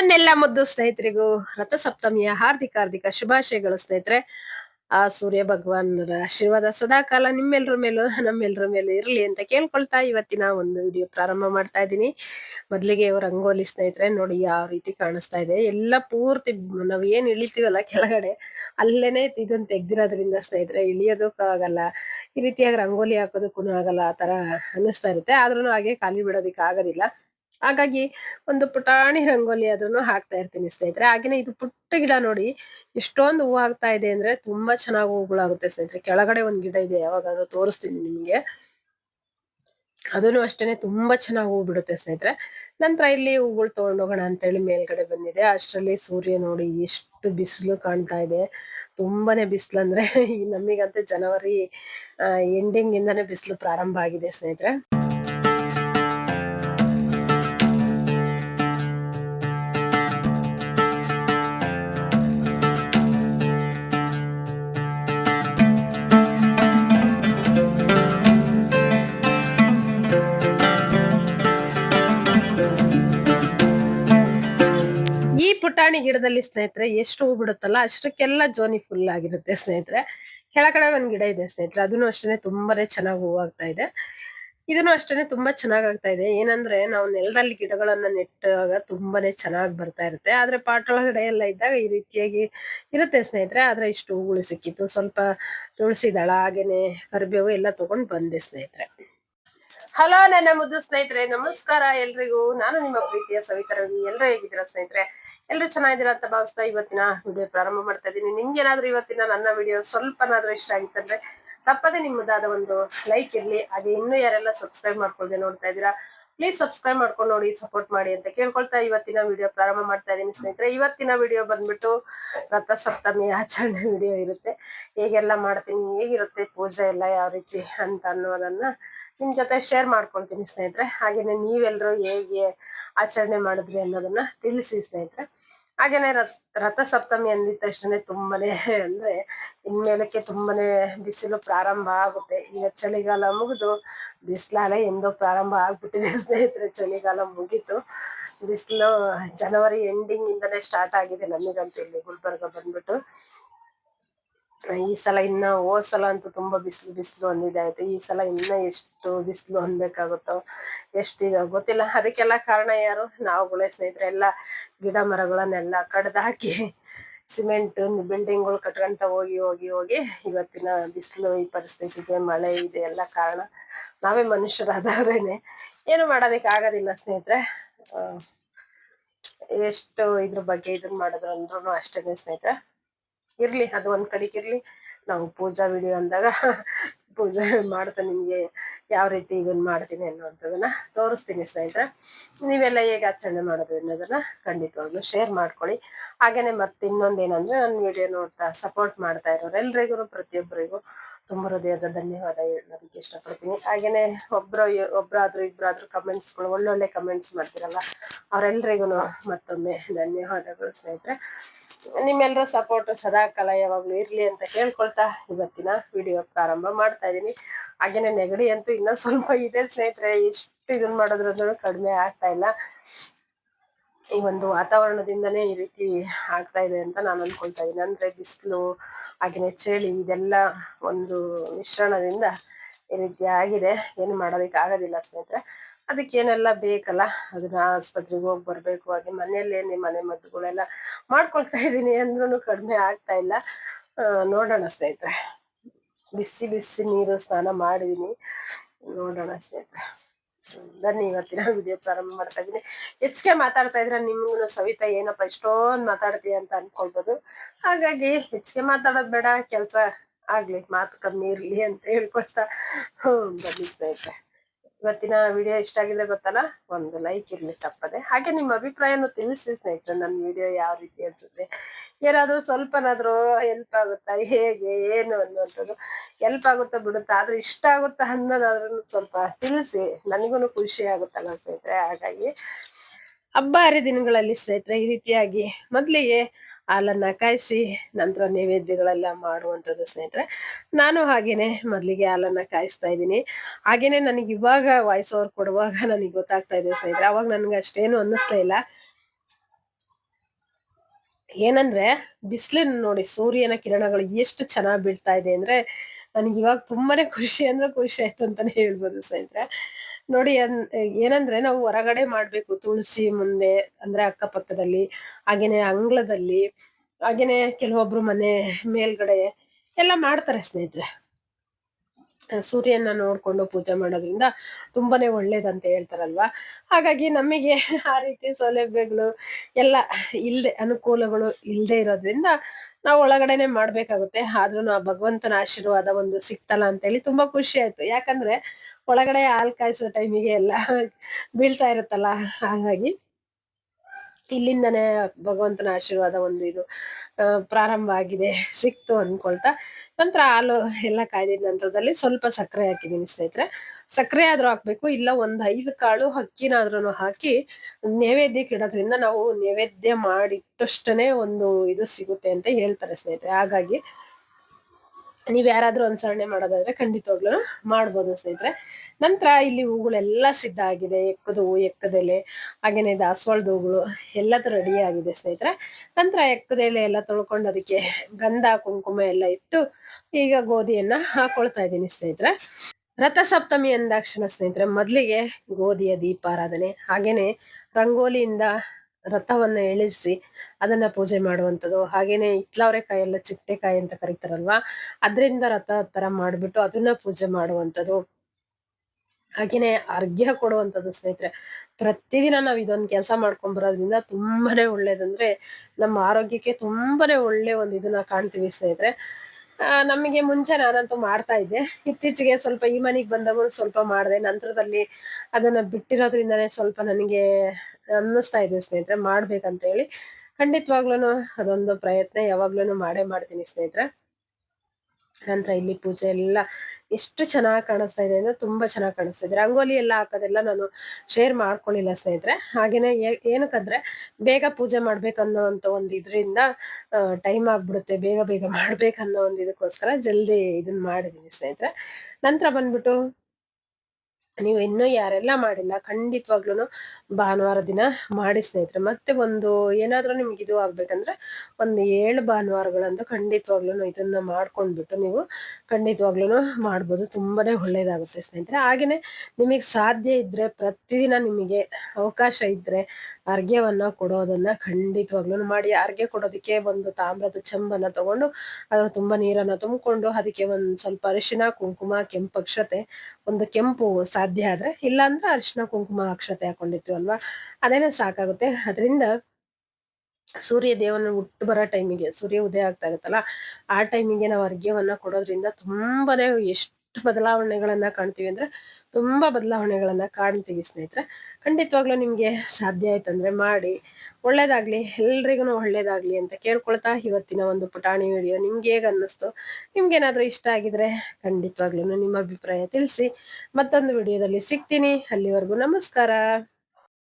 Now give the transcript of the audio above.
ನನ್ನೆಲ್ಲ ಮುದ್ದು ಸ್ನೇಹಿತರಿಗೂ ರಥಸಪ್ತಮಿಯ ಹಾರ್ದಿಕ ಹಾರ್ದಿಕ ಶುಭಾಶಯಗಳು ಸ್ನೇಹಿತರೆ. ಆ ಸೂರ್ಯ ಭಗವಾನರ ಆಶೀರ್ವಾದ ಸದಾಕಾಲ ನಿಮ್ಮೆಲ್ಲರ ಮೇಲೂ ನಮ್ಮೆಲ್ಲರ ಮೇಲೂ ಇರ್ಲಿ ಅಂತ ಕೇಳ್ಕೊಳ್ತಾ ಇವತ್ತಿನ ಒಂದು ವಿಡಿಯೋ ಪ್ರಾರಂಭ ಮಾಡ್ತಾ ಇದ್ದೀನಿ. ಮೊದಲಿಗೆ ರಂಗೋಲಿ ಸ್ನೇಹಿತರೆ ನೋಡಿ ಯಾವ ರೀತಿ ಕಾಣಿಸ್ತಾ ಇದೆ. ಎಲ್ಲ ಪೂರ್ತಿ ನಾವ್ ಏನ್ ಇಳಿತೀವಲ್ಲ ಕೆಳಗಡೆ ಅಲ್ಲೇನೆ ಇದನ್ನ ತೆಗ್ದಿರೋದ್ರಿಂದ ಸ್ನೇಹಿತರೆ ಇಳಿಯೋದಕ್ಕೂ ಆಗಲ್ಲ. ಈ ರೀತಿಯಾಗಿ ರಂಗೋಲಿ ಹಾಕೋದಕ್ಕೂ ಆಗಲ್ಲ, ಆ ತರ ಅನ್ನಿಸ್ತಾ ಇರುತ್ತೆ. ಆದ್ರೂ ಹಾಗೆ ಖಾಲಿ ಬಿಡೋದಿಕ್ ಆಗೋದಿಲ್ಲ ಹಾಗಾಗಿ ಒಂದು ಪುಟಾಣಿ ರಂಗೋಲಿ ಅದನ್ನು ಹಾಕ್ತಾ ಇರ್ತೀನಿ ಸ್ನೇಹಿತರೆ. ಹಾಗೇನೆ ಇದು ಪುಟ್ಟ ಗಿಡ ನೋಡಿ ಎಷ್ಟೊಂದು ಹೂ ಆಗ್ತಾ ಇದೆ ಅಂದ್ರೆ ತುಂಬಾ ಚೆನ್ನಾಗಿ ಹೂಗಳಾಗುತ್ತೆ ಸ್ನೇಹಿತರೆ. ಕೆಳಗಡೆ ಒಂದ್ ಗಿಡ ಇದೆ, ಯಾವಾಗಾದ್ರೂ ತೋರಿಸ್ತೀನಿ ನಿಮ್ಗೆ. ಅದನ್ನು ಅಷ್ಟೇನೆ ತುಂಬಾ ಚೆನ್ನಾಗಿ ಹೂ ಬಿಡುತ್ತೆ ಸ್ನೇಹಿತರೆ. ನಂತರ ಇಲ್ಲಿ ಹೂಗಳು ತಗೊಂಡೋಗೋಣ ಅಂತ ಹೇಳಿ ಮೇಲ್ಗಡೆ ಬಂದಿದೆ. ಅಷ್ಟರಲ್ಲಿ ಸೂರ್ಯ ನೋಡಿ ಎಷ್ಟು ಬಿಸಿಲು ಕಾಣ್ತಾ ಇದೆ. ತುಂಬಾನೇ ಬಿಸಿಲು ಅಂದ್ರೆ ನಮಿಗಂತೆ ಜನವರಿ ಎಂಡಿಂಗ್ ಇಂದಾನೆ ಬಿಸಿಲು ಪ್ರಾರಂಭ ಆಗಿದೆ ಸ್ನೇಹಿತರೆ. ಈ ಪುಟಾಣಿ ಗಿಡದಲ್ಲಿ ಸ್ನೇಹಿತರೆ ಎಷ್ಟು ಹೂ ಬಿಡುತ್ತಲ್ಲ ಅಷ್ಟಕ್ಕೆಲ್ಲ ಜೋನಿ ಫುಲ್ ಆಗಿರುತ್ತೆ ಸ್ನೇಹಿತರೆ. ಕೆಳಗಡೆ ಒಂದ್ ಗಿಡ ಇದೆ ಸ್ನೇಹಿತರೆ ಅದನ್ನು ಅಷ್ಟೇನೆ ತುಂಬಾನೇ ಚೆನ್ನಾಗಿ ಹೂ ಆಗ್ತಾ ಇದೆ. ಇದನ್ನು ಅಷ್ಟೇನೆ ತುಂಬಾ ಚೆನ್ನಾಗ್ ಆಗ್ತಾ ಇದೆ. ಏನಂದ್ರೆ ನಾವು ನೆಲದಲ್ಲಿ ಗಿಡಗಳನ್ನ ನೆಟ್ಟಾಗ ತುಂಬಾನೇ ಚೆನ್ನಾಗ್ ಬರ್ತಾ ಇರುತ್ತೆ. ಆದ್ರೆ ಪಾಟ್ ಒಳಗಡೆ ಎಲ್ಲ ಇದ್ದಾಗ ಈ ರೀತಿಯಾಗಿ ಇರುತ್ತೆ ಸ್ನೇಹಿತರೆ. ಆದ್ರೆ ಇಷ್ಟು ಹೂಗಳು ಸಿಕ್ಕಿತ್ತು ಸ್ವಲ್ಪ ತುಳಸಿ ದಳ, ಹಾಗೇನೆ ಕರಿಬೇವು ಎಲ್ಲ ತಗೊಂಡ್ ಬಂದೆ ಸ್ನೇಹಿತರೆ. ಹಲೋ, ನನ್ನ ಮುದ್ದು ಸ್ನೇಹಿತರೆ, ನಮಸ್ಕಾರ ಎಲ್ರಿಗೂ. ನಾನು ನಿಮ್ಮ ಪ್ರೀತಿಯ ಸವಿತಾ ರವಿ. ಎಲ್ರು ಹೇಗಿದ್ದೀರಾ ಸ್ನೇಹಿತರೆ? ಎಲ್ರು ಚೆನ್ನಾಗಿದ್ದೀರಾ ಅಂತ ಭಾವಿಸ್ತಾ ಇವತ್ತಿನ ವಿಡಿಯೋ ಪ್ರಾರಂಭ ಮಾಡ್ತಾ ಇದ್ದೀನಿ. ನಿಮ್ಗೇನಾದ್ರೂ ಇವತ್ತಿನ ನನ್ನ ವಿಡಿಯೋ ಸ್ವಲ್ಪನಾದ್ರೂ ಇಷ್ಟ ಆಗಿತ್ತಂದ್ರೆ ತಪ್ಪದೆ ನಿಮ್ಮದಾದ ಒಂದು ಲೈಕ್ ಇರ್ಲಿ. ಹಾಗೆ ಇನ್ನೂ ಯಾರೆಲ್ಲ ಸಬ್ಸ್ಕ್ರೈಬ್ ಮಾಡ್ಕೊಳ್ದೆ ನೋಡ್ತಾ ಇದ್ದೀರಾ ಪ್ಲೀಸ್ ಸಬ್ಸ್ಕ್ರೈಬ್ ಮಾಡ್ಕೊಂಡು ನೋಡಿ ಸಪೋರ್ಟ್ ಮಾಡಿ ಅಂತ ಕೇಳ್ಕೊಳ್ತಾ ಇವತ್ತಿನ ವಿಡಿಯೋ ಪ್ರಾರಂಭ ಮಾಡ್ತಾ ಇದ್ದೀನಿ ಸ್ನೇಹಿತರೆ. ಇವತ್ತಿನ ವಿಡಿಯೋ ಬಂದ್ಬಿಟ್ಟು ರಥ ಸಪ್ತಮಿ ಆಚರಣೆ ವಿಡಿಯೋ ಇರುತ್ತೆ. ಹೇಗೆಲ್ಲ ಮಾಡ್ತೀನಿ, ಹೇಗಿರುತ್ತೆ ಪೂಜೆ ಎಲ್ಲ ಯಾವ ರೀತಿ ಅಂತ ಅನ್ನೋದನ್ನ ನಿಮ್ ಜೊತೆ ಶೇರ್ ಮಾಡ್ಕೊಳ್ತೀನಿ ಸ್ನೇಹಿತರೆ. ಹಾಗೇನೆ ನೀವೆಲ್ಲರೂ ಹೇಗೆ ಆಚರಣೆ ಮಾಡಿದ್ರಿ ಅನ್ನೋದನ್ನ ತಿಳಿಸಿ ಸ್ನೇಹಿತರೆ. ಹಾಗೇನೆ ರಥ ಸಪ್ತಮಿ ಅಂದಿದ ತಕ್ಷಣ ತುಂಬಾನೇ ಅಂದ್ರೆ ಇನ್ಮೇಲಕ್ಕೆ ತುಂಬಾನೇ ಬಿಸಿಲು ಪ್ರಾರಂಭ ಆಗುತ್ತೆ. ಈಗ ಚಳಿಗಾಲ ಮುಗಿದು ಬಿಸಿಲಾಲ ಎಂದೋ ಪ್ರಾರಂಭ ಆಗ್ಬಿಟ್ಟಿದೆ ಸ್ನೇಹಿತರೆ, ಚಳಿಗಾಲ ಮುಗೀತು. ಬಿಸಿಲು ಜನವರಿ ಎಂಡಿಂಗ್ ಇಂದನೇ ಸ್ಟಾರ್ಟ್ ಆಗಿದೆ ನಮಗಂತೂ ಇಲ್ಲಿ ಗುಲ್ಬರ್ಗ ಬಂದ್ಬಿಟ್ಟು. ಈ ಸಲ ಇನ್ನ ಹೋದ್ ಸಲ ಅಂತೂ ತುಂಬಾ ಬಿಸಿಲು ಬಿಸಿಲು ಅಂದಿದ್ದಾಯ್ತು ಈ ಸಲ ಇನ್ನ ಎಷ್ಟು ಬಿಸಿಲು ಅನ್ಬೇಕಾಗುತ್ತೋ ಎಷ್ಟು ಗೊತ್ತಿಲ್ಲ. ಅದಕ್ಕೆಲ್ಲ ಕಾರಣ ಯಾರು? ನಾವುಗಳೇ ಸ್ನೇಹಿತರೆ, ಎಲ್ಲ ಗಿಡ ಮರಗಳನ್ನೆಲ್ಲ ಕಡ್ದು ಹಾಕಿ ಸಿಮೆಂಟ್ ಬಿಲ್ಡಿಂಗ್ಗಳು ಕಟ್ಕೊಂತ ಹೋಗಿ ಹೋಗಿ ಹೋಗಿ ಇವತ್ತಿನ ಬಿಸಿಲು, ಈ ಪರಿಸ್ಥಿತಿಗೆ ಮಳೆ ಇದೆ ಎಲ್ಲ ಕಾರಣ. ನಾವೇ ಮನುಷ್ಯರಾದವ್ರೇನೆ. ಏನು ಮಾಡೋದಕ್ಕೆ ಆಗೋದಿಲ್ಲ ಸ್ನೇಹಿತರೆ. ಎಷ್ಟು ಇದ್ರ ಬಗ್ಗೆ ಇದನ್ನ ಮಾಡಿದ್ರು ಅಂದ್ರೂ ಅಷ್ಟೇನೆ ಸ್ನೇಹಿತರೆ. ಇರ್ಲಿ, ಅದು ಒಂದ್ ಕಡೆಗೆ ಇರ್ಲಿ. ನಾವು ಪೂಜಾ ವಿಡಿಯೋ ಅಂದಾಗ ಪೂಜಾ ಮಾಡ್ತಾ ನಿಮ್ಗೆ ಯಾವ ರೀತಿ ಇದನ್ನ ಮಾಡ್ತೀನಿ ಅನ್ನುವಂಥದನ್ನ ತೋರಿಸ್ತೀನಿ ಸ್ನೇಹಿತರೆ. ನೀವೆಲ್ಲ ಹೇಗೆ ಆಚರಣೆ ಮಾಡೋದು ಅನ್ನೋದನ್ನ ಖಂಡಿತವಾಗ್ಲು ಶೇರ್ ಮಾಡ್ಕೊಳ್ಳಿ. ಹಾಗೇನೆ ಮತ್ತೆ ಇನ್ನೊಂದೇನಂದ್ರೆ ನನ್ನ ವಿಡಿಯೋ ನೋಡ್ತಾ ಸಪೋರ್ಟ್ ಮಾಡ್ತಾ ಇರೋರು ಎಲ್ರಿಗೂ ಪ್ರತಿಯೊಬ್ಬರಿಗೂ ತುಂಬ ಹೃದಯದ ಧನ್ಯವಾದ ಹೇಳೋದಕ್ಕೆ ಇಷ್ಟಪಡ್ತೀನಿ. ಹಾಗೇನೆ ಒಬ್ರು ಒಬ್ರಾದ್ರೂ ಇಬ್ಬರಾದ್ರೂ ಕಮೆಂಟ್ಸ್ಗಳು ಒಳ್ಳೊಳ್ಳೆ ಕಮೆಂಟ್ಸ್ ಮಾಡ್ತಿರಲ್ಲ ಅವರೆಲ್ಲರಿಗೂ ಮತ್ತೊಮ್ಮೆ ಧನ್ಯವಾದಗಳು ಸ್ನೇಹಿತರೆ. ನಿಮ್ಮೆಲ್ಲರ ಸಪೋರ್ಟ್ ಸದಾ ಕಾಲ ಯಾವಾಗ್ಲೂ ಇರ್ಲಿ ಅಂತ ಹೇಳ್ಕೊಳ್ತಾ ಇವತ್ತಿನ ವಿಡಿಯೋ ಪ್ರಾರಂಭ ಮಾಡ್ತಾ ಇದ್ದೀನಿ ಹಾಗೇನೆ ನೆಗಡಿ ಅಂತೂ ಇನ್ನೂ ಸ್ವಲ್ಪ ಇದೆ ಸ್ನೇಹಿತರೆ, ಎಷ್ಟು ಇದನ್ನು ಮಾಡೋದ್ರೂ ಕಡಿಮೆ ಆಗ್ತಾ ಇಲ್ಲ. ಈ ಒಂದು ವಾತಾವರಣದಿಂದನೇ ಈ ರೀತಿ ಆಗ್ತಾ ಇದೆ ಅಂತ ನಾನು ಅನ್ಕೊಳ್ತಾ ಇದ್ದೀನಿ ಅಂದರೆ ಬಿಸಿಲು ಹಾಗೆಯೇ ಚಳಿ, ಇದೆಲ್ಲ ಒಂದು ಮಿಶ್ರಣದಿಂದ ಈ ರೀತಿ ಆಗಿದೆ ಏನು ಮಾಡೋದಕ್ಕೆ ಆಗೋದಿಲ್ಲ ಸ್ನೇಹಿತರೆ. ಅದಕ್ಕೆ ಏನೆಲ್ಲ ಬೇಕಲ್ಲ? ಅದನ್ನ ಆಸ್ಪತ್ರೆಗೆ ಹೋಗಿ ಬರಬೇಕು. ಹಾಗೆ ಮನೆಯಲ್ಲೇ ಮನೆ ಮದ್ದುಗಳೆಲ್ಲ ಮಾಡ್ಕೊಳ್ತಾ ಇದ್ದೀನಿ ಅಂದ್ರೂ ಕಡಿಮೆ ಆಗ್ತಾ ಇಲ್ಲ. ನೋಡೋಣ ಸ್ನೇಹಿತರೆ. ಬಿಸಿ ಬಿಸಿ ನೀರು ಸ್ನಾನ ಮಾಡಿದ್ದೀನಿ. ನೋಡೋಣ ಸ್ನೇಹಿತರೆ. ಬನ್ನಿ ಇವತ್ತಿನ ವಿಡಿಯೋ ಪ್ರಾರಂಭ ಮಾಡ್ತಾ ಇದ್ದೀನಿ. ಹೆಚ್ಚಿಗೆ ಮಾತಾಡ್ತಾ ಇದ್ರೆ ನಿಮ್ಗೂ ಸವಿತಾ ಏನಪ್ಪ ಇಷ್ಟೊಂದು ಮಾತಾಡ್ತೀಯ ಅಂತ ಅನ್ಕೊಳ್ಬೋದು. ಹಾಗಾಗಿ ಹೆಚ್ಚಿಗೆ ಮಾತಾಡೋದು ಬೇಡ. ಕೆಲಸ ಆಗ್ಲಿ, ಮಾತು ಕಮ್ಮಿ ಇರಲಿ ಅಂತ ಹೇಳ್ಕೊಳ್ತಾ ಬನ್ನಿ ಸ್ನೇಹಿತರೆ ಇವತ್ತಿನ ವಿಡಿಯೋ ಇಷ್ಟ ಆಗಿದೆ ಗೊತ್ತಲ್ಲ, ಒಂದು ಲೈಕ್ ಇರಲಿ ತಪ್ಪದೆ. ಹಾಗೆ ನಿಮ್ಮ ಅಭಿಪ್ರಾಯನು ತಿಳಿಸಿ ಸ್ನೇಹಿತರೆ, ನನ್ನ ವಿಡಿಯೋ ಯಾವ ರೀತಿ ಅನ್ಸುತ್ತೆ? ಏನಾದರೂ ಸ್ವಲ್ಪನಾದರೂ ಹೆಲ್ಪ್ ಆಗುತ್ತಾ, ಹೇಗೆ, ಏನು ಅನ್ನುವಂಥದ್ದು ಹೆಲ್ಪ್ ಆಗುತ್ತಾ ಬಿಡುತ್ತಾ, ಆದರೆ ಇಷ್ಟ ಆಗುತ್ತಾ ಅನ್ನೋದಾದ್ರೂ ಸ್ವಲ್ಪ ತಿಳಿಸಿ ನನಗೂ ಖುಷಿ ಆಗುತ್ತಲ್ಲ ಸ್ನೇಹಿತರೆ. ಹಾಗಾಗಿ ಹಬ್ಬ ಹರಿದಿನಗಳಲ್ಲಿ ಸ್ನೇಹಿತರೆ, ಈ ರೀತಿಯಾಗಿ ಮೊದಲಿಗೆ ಹಾಲನ್ನ ಕಾಯಿಸಿ ನಂತರ ನೈವೇದ್ಯಗಳೆಲ್ಲ ಮಾಡುವಂಥದ್ದು ಸ್ನೇಹಿತರೆ. ನಾನು ಹಾಗೇನೆ ಮೊದಲಿಗೆ ಹಾಲನ್ನ ಕಾಯಿಸ್ತಾ ಇದ್ದೀನಿ. ಹಾಗೇನೆ ನನಗೆ ಇವಾಗ ವಾಯ್ಸ್ ಓವರ್ ಕೊಡುವಾಗ ನನಗೆ ಗೊತ್ತಾಗ್ತಾ ಇದೆ ಸ್ನೇಹಿತರೆ. ಅವಾಗ ನನ್ಗೆ ಅಷ್ಟೇನು ಅನ್ನಿಸ್ತಾ ಇಲ್ಲ. ಏನಂದ್ರೆ ಬಿಸಿಲಿನ ನೋಡಿ ಸೂರ್ಯನ ಕಿರಣಗಳು ಎಷ್ಟು ಚೆನ್ನಾಗಿ ಬೀಳ್ತಾ ಇದೆ ಅಂದ್ರೆ ನನಗೆ ಇವಾಗ ತುಂಬಾನೇ ಖುಷಿ ಅಂದ್ರೆ ಖುಷಿ ಆಯ್ತು ಅಂತಾನೆ ಹೇಳ್ಬೋದು ಸ್ನೇಹಿತರೆ. ನೋಡಿ ಏನಂದ್ರೆ ನಾವು ಹೊರಗಡೆ ಮಾಡ್ಬೇಕು ತುಳಸಿ ಮುಂದೆ, ಅಂದ್ರೆ ಅಕ್ಕಪಕ್ಕದಲ್ಲಿ, ಹಾಗೇನೆ ಅಂಗಳದಲ್ಲಿ, ಹಾಗೇನೆ ಕೆಲವೊಬ್ರು ಮನೆ ಮೇಲ್ಗಡೆ ಎಲ್ಲ ಮಾಡ್ತಾರೆ ಸ್ನೇಹಿತರೆ. ಸೂರ್ಯನ ನೋಡ್ಕೊಂಡು ಪೂಜೆ ಮಾಡೋದ್ರಿಂದ ತುಂಬಾನೇ ಒಳ್ಳೇದಂತ ಹೇಳ್ತಾರಲ್ವಾ? ಹಾಗಾಗಿ ನಮಗೆ ಆ ರೀತಿ ಸೌಲಭ್ಯಗಳು ಎಲ್ಲ ಇಲ್ದೆ, ಅನುಕೂಲಗಳು ಇಲ್ದೆ ಇರೋದ್ರಿಂದ ನಾವು ಒಳಗಡೆನೆ ಮಾಡ್ಬೇಕಾಗುತ್ತೆ. ಆದ್ರೂ ಆ ಭಗವಂತನ ಆಶೀರ್ವಾದ ಒಂದು ಸಿಕ್ತಲ್ಲ ಅಂತೇಳಿ ತುಂಬಾ ಖುಷಿ ಆಯ್ತು. ಯಾಕಂದ್ರೆ ಒಳಗಡೆ ಹಾಲ್ ಕಾಯಿಸೋ ಟೈಮಿಗೆ ಎಲ್ಲ ಬೀಳ್ತಾ ಇರುತ್ತಲ್ಲ? ಹಾಗಾಗಿ ಇಲ್ಲಿಂದನೇ ಭಗವಂತನ ಆಶೀರ್ವಾದ ಒಂದು ಇದು ಪ್ರಾರಂಭ ಆಗಿದೆ ಸಿಕ್ತು ಅನ್ಕೊಳ್ತಾ, ನಂತರ ಹಾಲು ಎಲ್ಲ ಕಾಯ್ದಿದ ನಂತರದಲ್ಲಿ ಸ್ವಲ್ಪ ಸಕ್ಕರೆ ಹಾಕಿದ್ದೀನಿ ಸ್ನೇಹಿತರೆ. ಸಕ್ಕರೆ ಆದ್ರೂ ಹಾಕ್ಬೇಕು, ಇಲ್ಲ ಒಂದ್ ಐದು ಕಾಳು ಅಕ್ಕಿನಾದ್ರೂ ಹಾಕಿ ನೈವೇದ್ಯಕ್ಕೆ ಇಡೋದ್ರಿಂದ ನಾವು ನೈವೇದ್ಯ ಮಾಡಿಟ್ಟಷ್ಟನೇ ಒಂದು ಇದು ಸಿಗುತ್ತೆ ಅಂತ ಹೇಳ್ತಾರೆ ಸ್ನೇಹಿತರೆ. ಹಾಗಾಗಿ ನೀವ್ ಯಾರಾದ್ರೂ ಅನುಸರಣೆ ಮಾಡೋದಾದ್ರೆ ಖಂಡಿತವಾಗ್ಲೂ ಮಾಡ್ಬೋದು ಸ್ನೇಹಿತರೆ. ನಂತರ ಇಲ್ಲಿ ಹೂಗಳೆಲ್ಲ ಸಿದ್ಧ ಆಗಿದೆ, ಎಕ್ಕದ ಹೂ ಎಕ್ಕದೆಲೆ ಹಾಗೇನೆ ದಾಸವಾಳದ ಹೂಗಳು ಎಲ್ಲದು ರೆಡಿ ಆಗಿದೆ ಸ್ನೇಹಿತರೆ. ನಂತರ ಎಕ್ಕದೆಲೆ ಎಲ್ಲ ತೊಳ್ಕೊಂಡು ಅದಕ್ಕೆ ಗಂಧ, ಕುಂಕುಮ ಎಲ್ಲ ಇಟ್ಟು ಈಗ ಗೋಧಿಯನ್ನ ಹಾಕೊಳ್ತಾ ಇದ್ದೀನಿ ಸ್ನೇಹಿತರೆ. ರಥಸಪ್ತಮಿ ಅಂದಾಕ್ಷಣ ಸ್ನೇಹಿತರೆ, ಮೊದಲಿಗೆ ಗೋಧಿಯ ದೀಪಾರಾಧನೆ, ಹಾಗೇನೆ ರಂಗೋಲಿಯಿಂದ ರಥವನ್ನ ಎಳಿಸಿ ಅದನ್ನ ಪೂಜೆ ಮಾಡುವಂಥದ್ದು. ಹಾಗೇನೆ ಇತ್ಲಾವ್ರೆಕಾಯಿ ಎಲ್ಲ ಚಿಟ್ಟೆಕಾಯಿ ಅಂತ ಕರೀತಾರಲ್ವಾ? ಅದರಿಂದ ರಥ ತರ ಮಾಡ್ಬಿಟ್ಟು ಅದನ್ನ ಪೂಜೆ ಮಾಡುವಂಥದ್ದು. ಹಾಗೇನೆ ಅರ್ಘ್ಯ ಕೊಡುವಂಥದ್ದು ಸ್ನೇಹಿತರೆ. ಪ್ರತಿದಿನ ನಾವ್ ಇದೊಂದ್ ಕೆಲಸ ಮಾಡ್ಕೊಂಡ್ ಬರೋದ್ರಿಂದ ತುಂಬಾನೇ ಒಳ್ಳೇದಂದ್ರೆ ನಮ್ಮ ಆರೋಗ್ಯಕ್ಕೆ ತುಂಬಾನೇ ಒಳ್ಳೆ ಒಂದು ಇದನ್ನ ಕಾಣ್ತೀವಿ ಸ್ನೇಹಿತರೆ. ನಮಗೆ ಮುಂಚೆ ನಾನಂತೂ ಮಾಡ್ತಾ ಇದ್ದೆ. ಇತ್ತೀಚೆಗೆ ಸ್ವಲ್ಪ ಈ ಮನೆಗೆ ಬಂದಾಗ ಸ್ವಲ್ಪ ಮಾಡಿದೆ. ನಂತರದಲ್ಲಿ ಅದನ್ನ ಬಿಟ್ಟಿರೋದ್ರಿಂದನೇ ಸ್ವಲ್ಪ ನನಗೆ ಅನ್ನಿಸ್ತಾ ಇದೆ ಸ್ನೇಹಿತರೆ, ಮಾಡ್ಬೇಕಂತ ಹೇಳಿ ಖಂಡಿತವಾಗ್ಲೂ ಅದೊಂದು ಪ್ರಯತ್ನ ಯಾವಾಗ್ಲೂ ಮಾಡೇ ಮಾಡ್ತೀನಿ ಸ್ನೇಹಿತರೆ. ನಂತರ ಇಲ್ಲಿ ಪೂಜೆ ಎಲ್ಲ ಎಷ್ಟು ಚೆನ್ನಾಗಿ ಕಾಣಿಸ್ತಾ ಇದೆ ಅಂದ್ರೆ ತುಂಬಾ ಚೆನ್ನಾಗಿ ಕಾಣಿಸ್ತಾ ಇದೆ. ರಂಗೋಲಿ ಎಲ್ಲ ಹಾಕೋದೆಲ್ಲ ನಾನು ಶೇರ್ ಮಾಡ್ಕೊಳ್ಳಿಲ್ಲ ಸ್ನೇಹಿತರೆ. ಹಾಗೇನೆ ಏನಕ್ಕಂದ್ರೆ ಬೇಗ ಪೂಜೆ ಮಾಡ್ಬೇಕನ್ನೋ ಅಂತ ಒಂದು ಇದರಿಂದ ಟೈಮ್ ಆಗ್ಬಿಡುತ್ತೆ. ಬೇಗ ಬೇಗ ಮಾಡ್ಬೇಕನ್ನೋ ಒಂದು ಇದಕ್ಕೋಸ್ಕರ ಜಲ್ದಿ ಇದನ್ನ ಮಾಡಿದೀನಿ ಸ್ನೇಹಿತರೆ. ನಂತರ ಬಂದ್ಬಿಟ್ಟು ನೀವು ಇನ್ನೂ ಯಾರೆಲ್ಲ ಮಾಡಿಲ್ಲ ಖಂಡಿತವಾಗ್ಲೂ ಭಾನುವಾರ ದಿನ ಮಾಡಿ ಸ್ನೇಹಿತರೆ. ಮತ್ತೆ ಒಂದು ಏನಾದ್ರೂ ನಿಮ್ಗೆ ಇದು ಆಗ್ಬೇಕಂದ್ರೆ ಒಂದು ಏಳು ಭಾನುವಾರಗಳಂದು ಖಂಡಿತವಾಗ್ಲೂ ಇದನ್ನ ಮಾಡ್ಕೊಂಡ್ಬಿಟ್ಟು ನೀವು ಖಂಡಿತವಾಗ್ಲೂ ಮಾಡ್ಬೋದು. ತುಂಬಾನೇ ಒಳ್ಳೇದಾಗುತ್ತೆ ಸ್ನೇಹಿತರೆ. ಹಾಗೇನೆ ನಿಮಗೆ ಸಾಧ್ಯ ಇದ್ರೆ, ಪ್ರತಿದಿನ ನಿಮಗೆ ಅವಕಾಶ ಇದ್ರೆ ಅರ್ಘ್ಯವನ್ನ ಕೊಡೋದನ್ನ ಖಂಡಿತವಾಗ್ಲೂ ಮಾಡಿ. ಅರ್ಘ್ಯ ಕೊಡೋದಕ್ಕೆ ಒಂದು ತಾಮ್ರದ ಚಂಬನ್ನ ತಗೊಂಡು, ಅದ್ರ ತುಂಬಾ ನೀರನ್ನ ತುಂಬಿಕೊಂಡು, ಅದಕ್ಕೆ ಒಂದ್ ಸ್ವಲ್ಪ ಅರಿಶಿನ, ಕುಂಕುಮ, ಕೆಂಪು ಅಕ್ಷತೆ, ಒಂದು ಕೆಂಪು ಸಾಧ್ಯ ಆದ್ರೆ ಇಲ್ಲ ಅಂದ್ರೆ ಅರಿಶಿನ, ಕುಂಕುಮ, ಅಕ್ಷತೆ ಹಾಕೊಂಡಿರ್ತೀವಲ್ವಾ ಅದೇನೆ ಸಾಕಾಗುತ್ತೆ. ಅದರಿಂದ ಸೂರ್ಯ ದೇವನ ಹುಟ್ಟು ಬರೋ ಟೈಮಿಗೆ, ಸೂರ್ಯ ಉದಯ ಆಗ್ತಾ ಇರುತ್ತಲ್ಲ, ಆ ಟೈಮಿಗೆ ನಾವು ಅರ್ಘ್ಯವನ್ನ ಕೊಡೋದ್ರಿಂದ ತುಂಬಾನೇ ಬದಲಾವಣೆಗಳನ್ನ ಕಾಣ್ತೀವಿ ಅಂದ್ರೆ ತುಂಬಾ ಬದಲಾವಣೆಗಳನ್ನ ಕಾಣ್ತೀವಿ ಸ್ನೇಹಿತರೆ. ಖಂಡಿತವಾಗ್ಲೂ ನಿಮ್ಗೆ ಸಾಧ್ಯ ಆಯ್ತಂದ್ರೆ ಮಾಡಿ. ಒಳ್ಳೇದಾಗ್ಲಿ ಎಲ್ರಿಗೂ ಒಳ್ಳೇದಾಗ್ಲಿ ಅಂತ ಕೇಳ್ಕೊಳ್ತಾ ಇವತ್ತಿನ ಒಂದು ಪುಟಾಣಿ ವಿಡಿಯೋ ನಿಮ್ಗೆ ಹೇಗೆ ಅನ್ನಿಸ್ತು, ನಿಮ್ಗೆ ಏನಾದ್ರೂ ಇಷ್ಟ ಆಗಿದ್ರೆ ಖಂಡಿತವಾಗ್ಲೂ ನಿಮ್ಮ ಅಭಿಪ್ರಾಯ ತಿಳಿಸಿ. ಮತ್ತೊಂದು ವಿಡಿಯೋದಲ್ಲಿ ಸಿಗ್ತೀನಿ. ಅಲ್ಲಿವರೆಗೂ ನಮಸ್ಕಾರ.